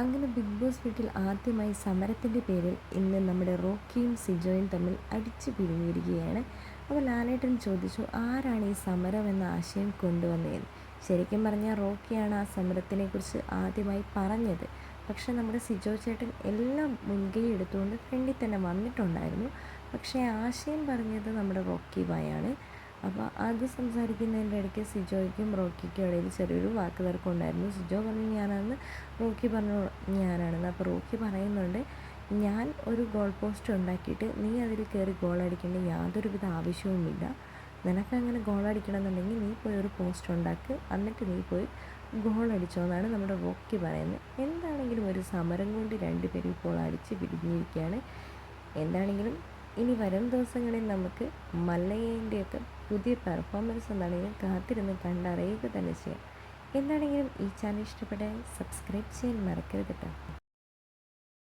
അങ്ങനെ big boss വീട്ടിൽ ആദ്യമായി സമരത്തിന്റെ പേരിൽ ഇന്ന് നമ്മുടെ റോക്കിയും സിജോയും തമ്മിൽ അടിച്ചു പിരിഞ്ഞിരിക്കുകയാണ്. അപ്പോൾ ലാലേട്ടൻ ചോദിച്ചു ആരാണ് ഈ സമരം എന്ന ആശയം കൊണ്ടുവന്നതെന്ന്? ശരിക്കും പറഞ്ഞാൽ റോക്കിയാണ് ആ സമരത്തിനെക്കുറിച്ച് ആദ്യമായി പറഞ്ഞത്. പക്ഷേ നമ്മുടെ സിജോ ചേട്ടൻ എല്ലാം മുൻകൈ എടുത്തുകൊണ്ട് ഫ്രണ്ടിൽ തന്നെ വന്നിട്ടുണ്ടായിരുന്നു. പക്ഷേ ആശയം പറഞ്ഞത് നമ്മുടെ റോക്കി ബായാണ്. അപ്പോൾ അത് സംസാരിക്കുന്നതിന്റെ ഇടയ്ക്ക് സിജോയ്ക്കും റോക്കിക്കും ഇടയിൽ ചെറിയൊരു വാക്ക് തർക്കം ഉണ്ടായിരുന്നു സിജോ പറഞ്ഞു ഞാനാണെന്ന് റോക്കി പറഞ്ഞു ഞാനാണെന്ന്. അപ്പോൾ റോക്കി പറയുന്നുണ്ട് ഞാൻ ഒരു ഗോൾ പോസ്റ്റ് ഉണ്ടാക്കിയിട്ട് നീ അതിൽ കയറി ഗോൾ അടിക്കേണ്ട യാതൊരുവിധ ആവശ്യവുമില്ല. നിനക്ക് അങ്ങനെ ഗോൾ അടിക്കണമെന്നുണ്ടെങ്കിൽ നീ പോയി ഒരു പോസ്റ്റ് ഉണ്ടാക്ക്. എന്നിട്ട് നീ പോയി ഗോൾ അടിച്ചോ എന്നാണ് നമ്മുടെ റോക്കി പറയുന്നത്. എന്താണെങ്കിലും ഒരു സമരം കൊണ്ട് രണ്ടുപേരും ഇപ്പോൾ അടിച്ച് പിരിഞ്ഞിരിക്കുകയാണ് എന്താണെങ്കിലും ഇനി വരും ദിവസങ്ങളിൽ നമുക്ക് മല്ലയേന്റെയൊക്കെ പുതിയ പെർഫോമൻസ് എന്താണെങ്കിലും കാത്തിരുന്ന് കണ്ടറിയുക തന്നെ ചെയ്യാം. എന്താണെങ്കിലും ഈ ചാനൽ ഇഷ്ടപ്പെട്ടാൽ സബ്സ്ക്രൈബ് ചെയ്യാൻ മറക്കരുത് കേട്ടോ.